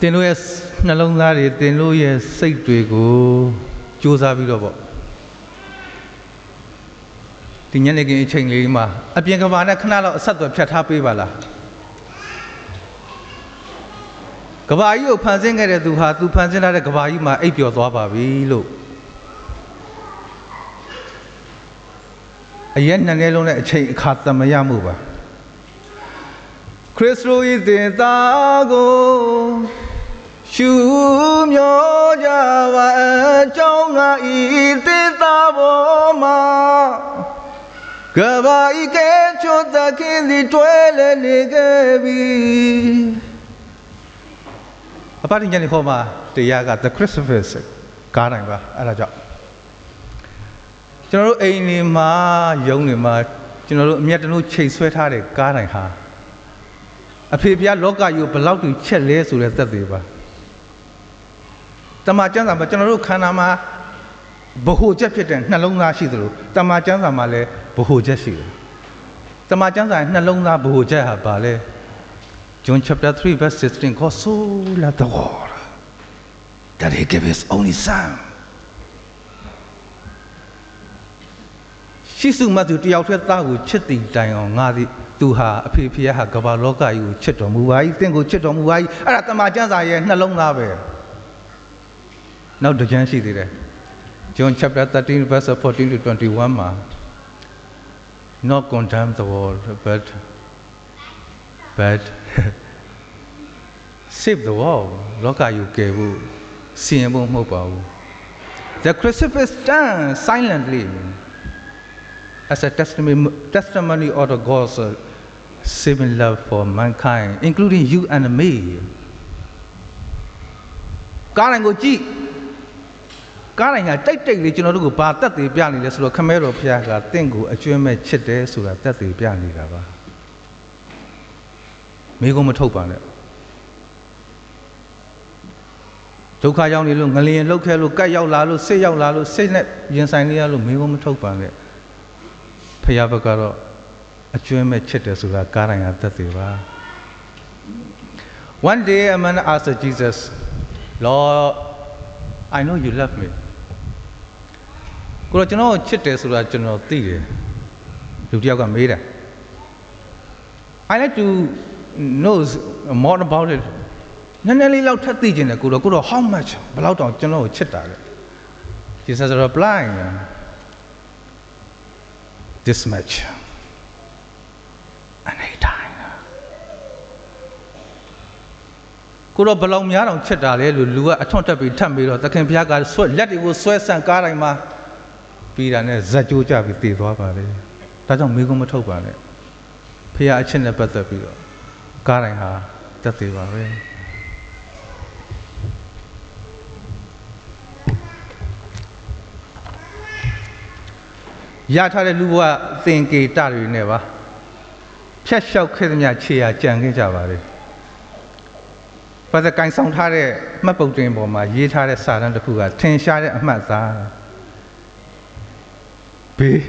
တင်တို့ရဲ့နှလုံးသားတွေတင်တို့ရဲ့စိတ်တွေကိုစူးစမ်းပြီးတော့ပေါ့ဒီညနေခင်းအချိန်လေးမှာအပြင်ကဘာနဲ့ခဏလောက်အဆက်အသွယ်ဖြတ်ထားပေးပါလားကဘာကြီးကိုဖန်ဆင်းခဲ့တဲ့သူဟာသူဖန်ဆင်းထားတဲ့ကဘာကြီးမှာအိပ်ပျော်သွားပါပြီလို့အရက်နှစ်နေ့လုံးနဲ့အချိန်အခါသမယမှုပါခရစ်တော်၏တင်သားကို ရှုမျောကြပါအကြောင်းငါဤတင်သားပေါ်မှာကဘာဤကဲချွတ်သခင်သည်တွဲလဲနေခဲ့ပြီအပတိညာနေခေါ်မှာတရားက the Christmas ကားနိုင်ပါအဲ့ဒါကြောင့်ကျွန်တော်တို့အိမ်တွေမှာယုံတွေမှာကျွန်တော်တို့အမျက်တလို့ချိန်ဆွဲထားတဲ့ကားနိုင်ဟာအဖေဖျားလောကကြီးကိုဘယ်လောက်တူချက်လဲဆိုတဲ့သက်သေပါ တမန်ကျမ်းစာမှာကျွန်တော်တို့ခန္ဓာမှာဗဟိုချက်ဖြစ်တဲ့နှလုံးသားရှိသလိုတမန်ကျမ်းစာမှာလည်းဗဟိုချက်ရှိတယ်တမန်ကျမ်းစာရဲ့နှလုံးသားဗဟိုချက်ဟာဘာလဲ John chapter 3 verse 16 God so loved the world that he gave his only son ရှိစုမသူတယောက်တည်းသားကိုချစ်တင်တိုင်အောင်ငါသည်သူဟာအဖေဖေဟာကမ္ဘာလောကကြီးကိုချစ်တော်မူပါ၏သင်ကိုချစ်တော်မူပါ၏အဲ့ဒါတမန်ကျမ်းစာရဲ့နှလုံးသားပဲ နောက်တစ်ချမ်းရှိသေးတယ် John chapter 13 verse 14 to 21မှာ not condemn the world but but save the world လောကယူကယ်ဖို့စီရင်ဖို့မဟုတ်ပါဘူး the crucifix stand silently as a testimony testimony of the God's uh, saving love for mankind including you and me ကားတိုင်းကိုကြည့် ကားတိုင်းကတိတ်တိတ်လေးကျွန်တော်တို့ကိုဘာတက်သေးပြနေလဲဆိုတော့ခမဲတော်ဖခင်ကတင့်ကိုအကျွမ်းမဲ့ချစ်တယ်ဆိုတာတက်သေးပြနေတာပါမိကုံမထုတ်ပါနဲ့ဒုက္ခရောက်နေလို့ငလျင်လှုပ်ခဲလို့ကတ်ရောက်လာလို့စိတ်ရောက်လာလို့စိတ်နဲ့ရင်ဆိုင်နေရလို့မိကုံမထုတ်ပါနဲ့ဖခင်ဘက်ကတော့အကျွမ်းမဲ့ချစ်တယ်ဆိုတာကားတိုင်းကသက်သေပါ One day a man asked Jesus Lord I know you love me ကိုတော့ကျွန်တော်ချစ်တယ်ဆိုတာကျွန်တော်သိတယ်လူတစ်ယောက်ကမေးတယ် I like to knows more about it နည်းနည်းလေးလောက်ထပ်သိကျင်တယ်ကိုတော့ကိုတော့ how much ဘယ်လောက်တောင်ကျွန်တော်ကိုချစ်တာလဲ Jesus replying this much anytime ကိုတော့ဘယ်လောက်များတောင်ချစ်တာလဲလို့လူကအထွတ်တက်ပြီးထပ်ပြီးတော့သခင်ဘုရားကဆွဲလက်တွေကိုဆွဲဆန့်ကားတိုင်းမှာ ပြီးတာနဲ့ဇက်ကြိုးကြပြီးတည်သွားပါလေဒါကြောင့်မိကုံမထုတ်ပါနဲ့ဖခင်အချင်းနဲ့ပတ်သက်ပြီးတော့ကားတိုင်းဟာတက်သေးပါပဲရထားတဲ့လူဘဝသင်္ကေတတွေနဲ့ပါဖြတ်လျှောက်ခဲ့သမျှခြေရာကြံခဲ့ကြပါလေဘာသာကန်ဆောင်ထားတဲ့မှတ်ပုံတင်ပေါ်မှာရေးထားတဲ့စာတမ်းတစ်ခုကထင်ရှားတဲ့အမှတ်သား ဘေး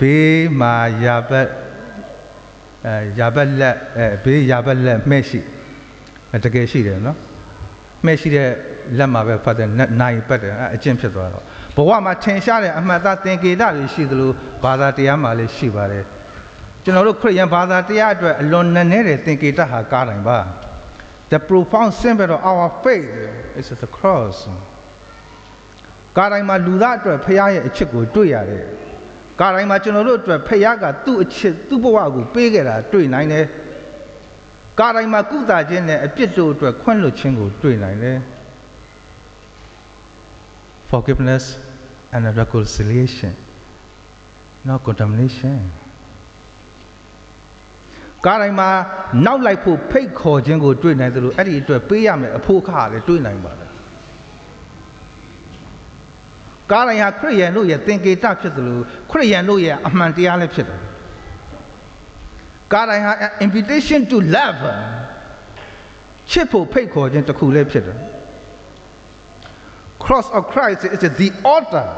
ဘေးမှာရာဘတ်အဲရာဘက်လက်အဲဘေးရာဘက်လက်မဲ့ရှိအဲတကယ်ရှိတယ်နော်မဲ့ရှိတဲ့လက်မှာပဲဖတ်တဲ့နိုင်ပတ်တယ်အဲအကျင့်ဖြစ်သွားတော့ဘဝမှာထင်ရှားတဲ့အမှတ်သားသင်္ကေတတွေရှိသလိုဘာသာတရားမှာလည်းရှိပါတယ်ကျွန်တော်တို့ခရစ်ယာန်ဘာသာတရားအတွက်အလွန်နည်းနည်းတဲ့သင်္ကေတဟာကားတိုင်းပါ The profound symbol of our faith is the cross ကားတိုင်းမှာလူသားအတွက်ဖခင်ရဲ့အချစ်ကိုတွေ့ရတယ် ကားတိုင်းမှာကျွန်တော်တို့အတွက်ဖခင်ကသူ့အချစ်သူ့ဘဝကိုပေးခဲ့တာတွေ့နိုင်တယ်ကားတိုင်းမှာကုသခြင်းနဲ့အပြစ်တို့အတွက်ခွင့်လွှတ်ခြင်းကိုတွေ့နိုင်တယ် forgiveness and reconciliation not condemnation ကားတိုင်းမှာနောက်လိုက်ဖို့ဖိတ်ခေါ်ခြင်းကိုတွေ့နိုင်သလိုအဲ့ဒီအတွက်ပေးရမယ်အဖို့ခါလည်းတွေ့နိုင်ပါတယ် ကားတိုင်းဟာခရစ်ယာန်တို့ရဲ့သင်္ကေတဖြစ်သလိုခရစ်ယာန်တို့ရဲ့အမှန်တရားလည်းဖြစ်တယ်ကားတိုင်းဟာ invitation to love ချစ်ဖို့ဖိတ်ခေါ်ခြင်းတစ်ခုလည်းဖြစ်တယ် cross of Christ is the altar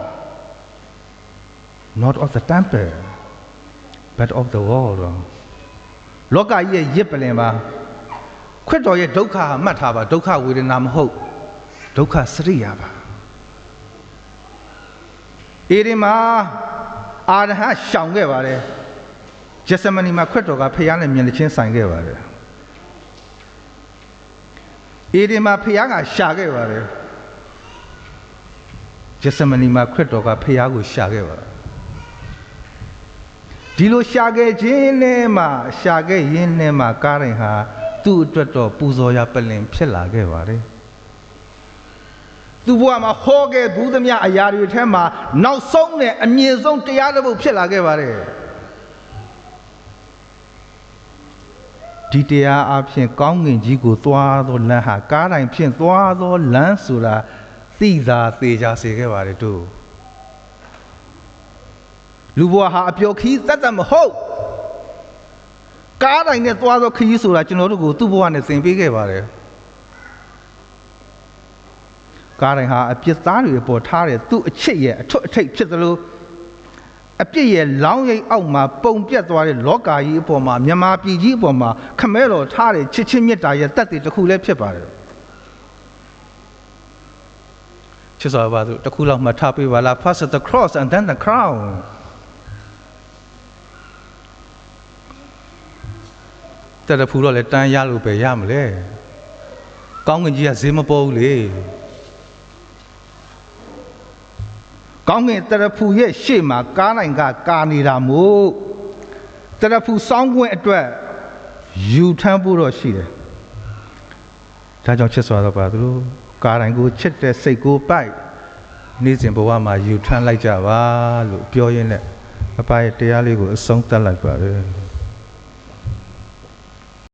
not of the temple but of the world လောကကြီးရဲ့ရစ်ပလင်ပါခွတ်တော်ရဲ့ဒုက္ခဟာမှတ်ထားပါဒုက္ခဝေဒနာမဟုတ်ဒုက္ခစရိယာပါ အေဒီမှာအာရဟရှောင်ခဲ့ပါတယ်ဂျက်စမနီမှာခွတ်တော်ကဖျားနဲ့မြင်ချင်းဆိုင်ခဲ့ပါတယ်အေဒီမှာဖျားကရှာခဲ့ပါတယ်ဂျက်စမနီမှာခွတ်တော်ကဖျားကိုရှာခဲ့ပါတယ်ဒီလိုရှာခဲ့ခြင်းနဲ့မှရှာခဲ့ရင်းနဲ့မှကားရင်ဟာသူ့အတွက်တော့ပူဇော်ရပလင်ဖြစ်လာခဲ့ပါတယ် သူ့ဘဝမှာဟောခဲ့ဘူးသမျှအရာတွေထဲမှာနောက်ဆုံးနဲ့အမြင့်ဆုံးတရားတစ်ပုဒ်ဖြစ်လာခဲ့ပါတယ်ဒီတရားအဖြစ်ကောင်းငင်ကြီးကိုသွားသောလမ်းဟာကားတိုင်းဖြင့်သွားသောလမ်းဆိုတာသိသာသေးချာစေခဲ့ပါတယ်တို့လူဘဝဟာအပျော်ခီးတတ်တတ်မဟုတ်ကားတိုင်းနဲ့သွားသောခရီးဆိုတာကျွန်တော်တို့ကိုသူ့ဘဝနဲ့သင်ပေးခဲ့ပါတယ် ကားတိုင်းဟာအပြစ်သားတွေပေါ်ထားတဲ့သူ့အချစ်ရဲ့အထွတ်အထိပ်ဖြစ်သလိုအပြစ်ရဲ့လောင်းရိပ်အောက်မှာပုံပြတ်သွားတဲ့လောကာကြီးအပေါ်မှာမြန်မာပြည်ကြီးအပေါ်မှာခမဲတော်ထားတဲ့ချစ်ချင်းမြတ်တာရဲ့တက်တည်တစ်ခုလည်းဖြစ်ပါတယ်ချစ်စွာပါသူတစ်ခုလောက်မှထားပေးပါလား first the cross and then the crown တက်တဖူတော့လဲတန်းရလို့ပဲရမလဲကောင်းကင်ကြီးကဈေးမပေါ်ဘူးလေ ကောင်းကင်တရဖူရဲ့ရှေ့မှာကားနိုင်ကကာနေတာမို့တရဖူစောင်းကွင်းအတွက်ယူထမ်းဖို့တော့ရှိတယ်ဒါကြောင့်ချစ်စွာတော့ပါသူတို့ကားတိုင်းကိုချစ်တဲ့စိတ်ကိုပိုက်နေ့စဉ်ဘဝမှာယူထမ်းလိုက်ကြပါလို့ပြောရင်းနဲ့အပါရဲ့တရားလေးကိုအဆုံးသတ်လိုက်ပါတယ်